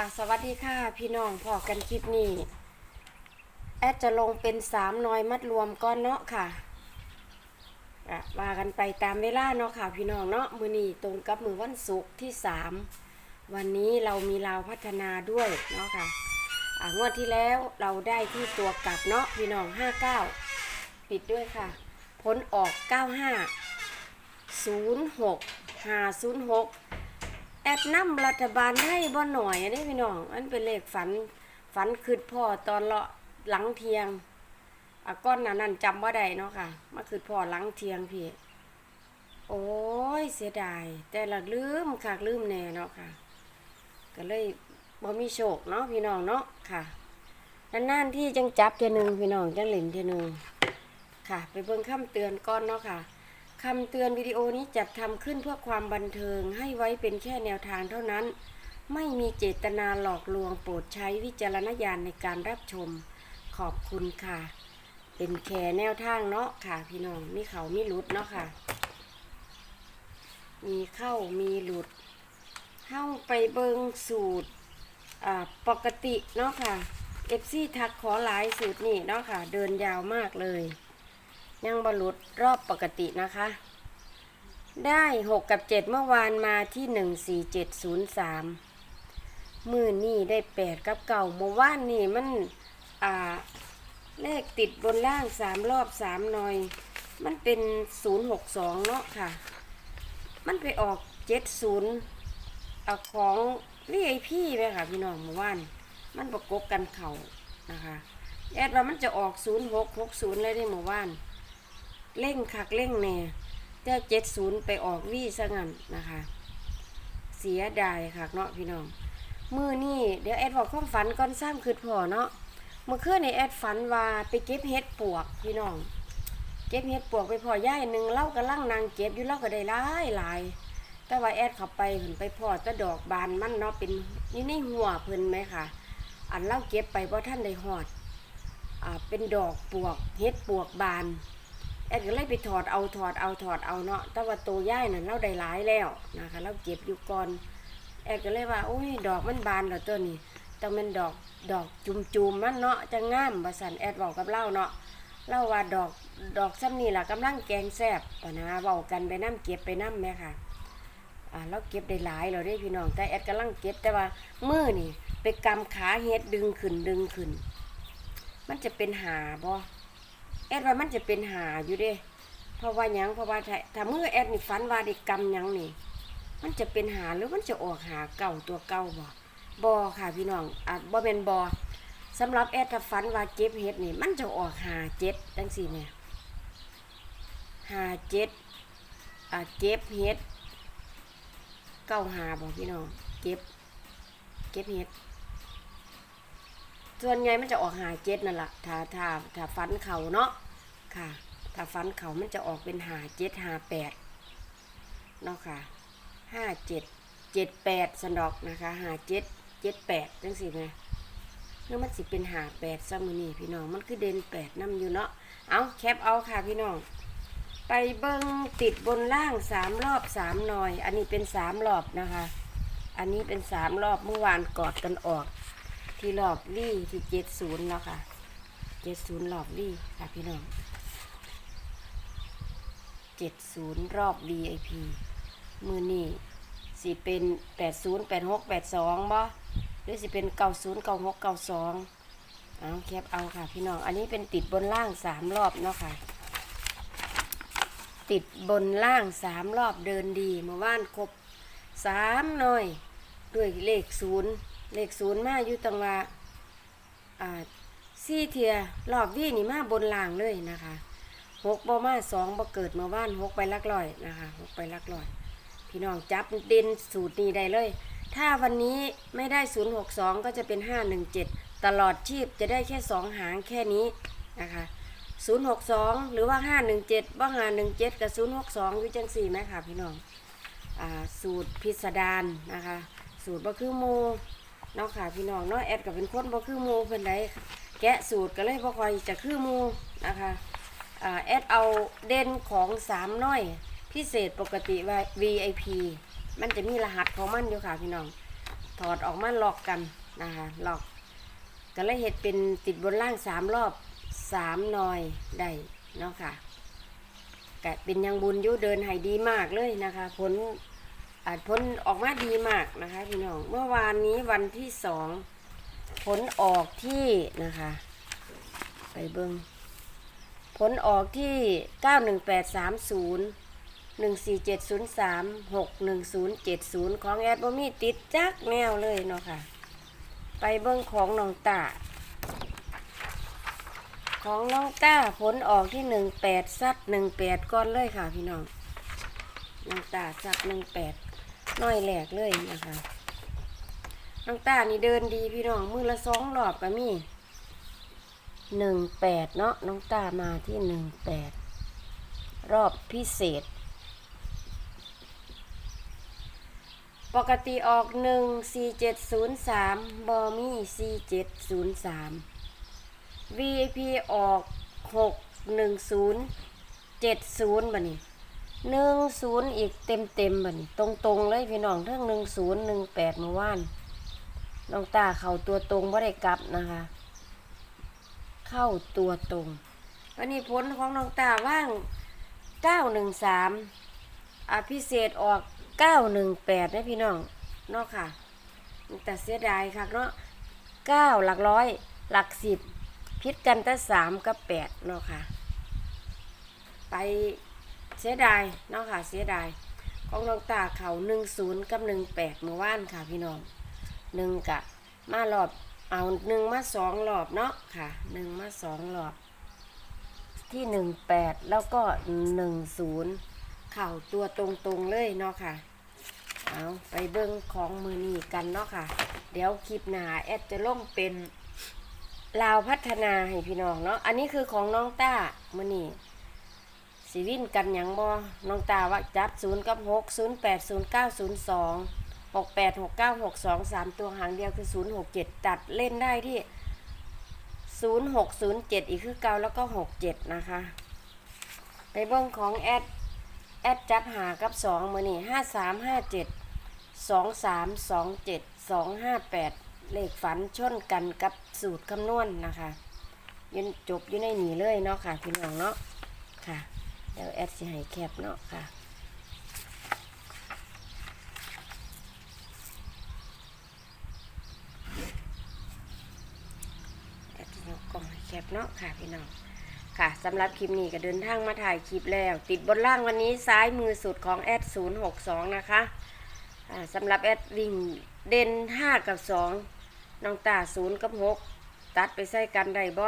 ค่ะ สวัสดีค่ะ พี่น้องพอกันคลิปนี้ แอดจะลงเป็นสามน้อยมัดรวมก้อนเนาะค่ะว่ากันไปตามเวลาเนาะค่ะ พี่น้องเนาะมือนี้ตรงกับมือวันศุกร์ที่สามวันนี้เรามีลาวพัฒนาด้วยเนาะค่ะงวดที่แล้วเราได้ที่ตัวกลับเนาะพี่น้องห้าเก้าปิดด้วยค่ะ ผลออกเก้าห้าศูนย์หกห้าศูนย์หก แอดนำรัฐบาลให้บ่หน่อยอันนี้พี่น้อง อันเป็นเลขฝันฝันคืดพ่อตอนเลาะหลังเทียงอะก้อนหนั้นนั่นจำว่าได้เนาะค่ะมาคืดพ่อหลังเทียงพี่โอ้ยเสียดาย แต่ละลืมค่ะลืมแน่เนาะค่ะ ก็เลยบ่มีโชคเนาะพี่น้องเนาะค่ะนานๆที่จังจับเทียนึงพี่น้องจังเล่นเทียนึงค่ะ ไปเบิ่งคำเตือนก่อนเนาะค่ะ คำเตือนวิดีโอนี้จัดทำขึ้นเพื่อความบันเทิงให้ไว้เป็นแค่แนวทางเท่านั้น ไม่มีเจตนาหลอกลวงโปรดใช้วิจารณญาณในการรับชม ขอบคุณค่ะ เป็นแค่แนวทางเนาะค่ะ พี่น้องมีเขามีหลุดเนาะค่ะ มีเข้ามีหลุดเข้าไปเบิงสูตรอ่าปกติเนาะค่ะเอฟซีทักขอหลายสูตรนี่เนาะค่ะ เดินยาวมากเลย ยังบรรลุรอบปกตินะคะ ได้หกกับเจ็ดเมื่อวานมาที่หนึ่งสี่เจ็ดศูนย์สามมือนี่ได้แปดกับเก่าเมื่อวานนี่มัน อ่า เลขติดบนล่างสามรอบสามหน่อย มันเป็นศูนย์หกสองเนาะค่ะ มันไปออกเจ็ดศูนย์ของวีไอพีไปค่ะพี่น้องเมื่อวานมันประกบกันเข่านะคะแอดว่ามันจะออกศูนย์หกหกศูนย์เลยได้เมื่อวาน เร่งคักเร่งแน่เจ็ดศูนย์ไปออกวี่ซะงั้นนะคะ เสียดายคักเนาะพี่น้องมือนี่เดี๋ยวแอดบอกความฝันก่อนซ้ำคืดพอเนาะเมื่อคืนในแอดฝันว่าไปเก็บเห็ดปวกพี่น้อง เก็บเห็ดปวกไปพอย่ายหนึ่งเล่ากำลังนางเก็บอยู่เล่าก็ได้หลายหลายแต่ว่าแอดเข้าไปเห็นไปพอตะดอกบานมันเนาะเป็นนี่ในหัวเพิ่นไหมค่ะ อันเล่าเก็บไปเพราะท่านได้หอดอ่าเป็นดอกปวกเห็ดปวกบาน แอดก็เลยไปถอดเอาถอดเอาถอดเอาเนาะแต่ว่าตัวย่ายนั่นเราได้หลายแล้วนะคะเราเก็บอยู่ก่อนแอดก็เลยว่าโอ้ยดอกมันบานแล้วตัวนี้ต้องเป็นดอกดอกจุมจุมๆมันเนาะจะงามบาสันแอดบอกกับเล่าเนาะเล่าว่าดอกดอกซ้ำนี่แหละกำลังแกงแซ่บนะเว้ากันไปน้ำเก็บไปน้ำแม่ค่ะอ่าเราเก็บได้หลายเราได้พี่น้อง แต่แอดกำลังเก็บแต่ว่ามือนี่ไปกำขาเฮ็ดดึงขึ้นดึงขึ้น มันจะเป็นหาบ่แอ ดว่ามันจะเป็นหาอยู่เด้ เพราะว่ายังเพราะว่าถ้าถ้ามือแอดนี่ฝันว่าได้กำยังนี่ มันจะเป็นหาหรือมันจะออกหาเก่าตัวเก่าบ่บ่ค่ะพี่น้องอาจบ่เป็นบ่สำหรับแอดถ้าฝันว่าเก็บเห็ดนี่ มันจะออกหาเจ็ดจังสี่เนี่ยหาเจ็ดอ่าเก็บเห็ดเก้าหาบ่พี่น้องเก็บเก็บเห็ดส่วนใหญ่มันจะออกหาเจ็ดนั่นแหละถ้าถ้าถ้าฟันเขาเนาะ ค่ะ ถ้าฟันเขามันจะออกเป็นหาเจ็ดหาแปดเนาะค่ะห้าเจ็ดเจ็ดแปดสันดอกนะคะหาเจ็ดเจ็ดแปดจังสิไงเมื่อมันสิเป็นหาแปดซะมือนี่พี่น้องมันคือเด่นแปดนํอยู่เนาะเอาแคปเอาค่ะพี่น้อง ไปเบิ้งติดบนล่างสามรอบสามหน่อย อันนี้เป็นสามรอบนะคะ อันนี้เป็นสามรอบเมื่อวานกอดกันออก ที่รอบลี่ที่เจ็ดศูนย์แล้วค่ะเจ็ดศูนย์รอบลี่ค่ะพี่น้อง เจ็ดศูนย์รอบ VIP มือนี่สิเป็นแปดศูนย์แปดหกแปดสองบ่หรือสิเป็นเก้าศูนย์เก้าหกเก้าสองเอาแคปเอาค่ะพี่น้อง อันนี้เป็นติดบนล่างสามรอบเนาะค่ะ ติดบนล่างสามรอบเดินดีเมื่อวานครบสามหน่อย ด้วยเลขศูนย์เลขศูนย์มาอยู่ตังว่าอ่าสี่เทียรอบวี่นี่มาบนล่างเลยนะคะ หกบ่มาสองบ่เกิดเมื่อวานหกไปลักลอยนะคะหกไปลักลอย พี่น้องจับเด่นสูตรนี้ได้เลย ถ้าวันนี้ไม่ได้ศูนย์หกสองก็จะเป็นห้าหนึ่งเจ็ดตลอดชีพจะได้แค่สองหางแค่นี้นะคะศูนย์หกสองหรือว่าห้าหนึ่งเจ็ดว่าห้าหนึ่งเจ็ดกับศูนย์หกสองวิจังสี่ไหมคะพี่น้องอ่าสูตรพิสดารนะคะ สูตรบ่คือหมูเนาะค่ะพี่น้องเนาะแอดก็เป็นคนบ่คือหมูเพิ่นไดแกะสูตรก็เลยบ่คอยจะคือหมูนะคะ อ่าแอดเอาเด่นของสามน้อย พิเศษปกติว่า VIP มันจะมีรหัสของมันอยู่ค่ะพี่น้อง ถอดออกมาลอกกันนะคะลอกก็เลยเห็ดเป็นติดบนล่างสามรอบสามหนอยได้เนาะค่ะกเป็นยังบุญยุเดินให้ดีมากเลยนะคะผลอาจผลออกมาดีมากนะคะพี่น้องเมื่อวานนี้วันที่สองผลออกที่นะคะ ไปเบิ้ง ผลออกที่ 91830 14703 61070 ของแอดบ่มีติดจักแนวเลยเนาะค่ะ ไปเบิ่งของน้องตา ของน้องตาผลออกที่ 18ซัด18 ก้อนเลยค่ะพี่น้อง น้องตาซัด18น้อยแหลกเลยนะคะ น้องตานี่เดินดีพี่น้อง มือละสองรอบก็มี หนึ่งแปดเนาะน้องตามาที่หนึ่งแปดรอบพิเศษ ปกติออกหนึ่งสี่เจ็ดศูนย์สามบอมี่สี่เจ็ดศูนย์สาม VIP ออกหกหนึ่งศูนย์เจ็ดศูนย์บันี้หนึ่งศูนย์อีกเต็มเต็มบันี้ตรงตรงเลยพี่น้องเรื่องหนึ่งศูนย์หนึ่งแปดเมื่อวานน้องตาเข่าตัวตรงไม่ได้กลับนะคะ เข้าตัวตรงวันนี้ผลของน้องตาว่าง 913อะพิเศษออก 918นะพี่น้องเนาะค่ะ แต่เสียดายค่ะเนาะ9หลักร้อย หลักสิบพิษกันแต่3กับ8เนาะค่ะ ไปเสียดายเนาะค่ะ เสียดายของน้องตาเขา10 กับ 18เมื่อวานค่ะพี่น้องหนึ่งกะมารอบ เอาหนึ่งมาสองรอบเนาะค่ะหนึ่งมาสองรอบ ที่หนึ่งแปดแล้วก็หนึ่งศูนย์เข่าตัวตรงๆเลยเนาะค่ะ เอาไปเบิ้งของมือนีกันเนาะค่ะ เดี๋ยวคลิปหนาแอดจะล่มเป็นลาวพัฒนาให้พี่น้องเนาะ อันนี้คือของน้องต้ามือนีสีวินกันหยังบอน้องตาว่าจัดศูนย์กับหกศูนย์แปดศูนย์เก้าศูนย์สอง หกแปดหกเก้าหกสองสามตัวหางเดียวคือศูนย์หกเจ็ดตัดเล่นได้ที่ศูนย์หกศูนย์เจ็ดอีกคือเก้าแล้วก็หกเจ็ดนะคะ ไปเบิ้งของแอด แอดจัดหากับสองมือนี่ห้าสามห้าเจ็ดสองสามสองเจ็ดสองห้าแปดเลขฝันชนกันกับสูตรคำนวณนะคะยันจบอยู่ในนี้เลยเนาะค่ะพี่น้องเนาะค่ะเดี๋ยวแอดสิให้แคปเนาะค่ะ แอดสิยก กเนาะค่ะพี่น้องค่ะสำหรับคลิปนี้ก็เดินทางมาถ่ายคลิปแล้ว ติดบนล่างวันนี้ซ้ายมือสุดของแอด062 นะคะสำหรับแอดวิ่งเด่น 5 กับ 2 น้องตา 0 กับ 6 ตัดไปใส่กันได้บ่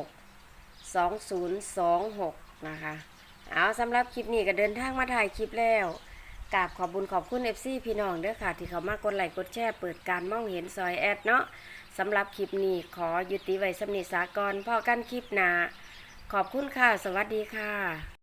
5056 2026 นะคะ เอาสำหรับคลิปนี้ก็เดินทางมาถ่ายคลิปแล้วกราบขอบบุญขอบคุณ FC พี่น้องเด้อค่ะ ที่เขามากดไลค์กดแชร์เปิดการมองเห็นซอยแอดเนาะ สำหรับคลิปนี้ขอยุติไว้สำนิสากรพ่อกันคลิปหนา ขอบคุณค่ะ สวัสดีค่ะ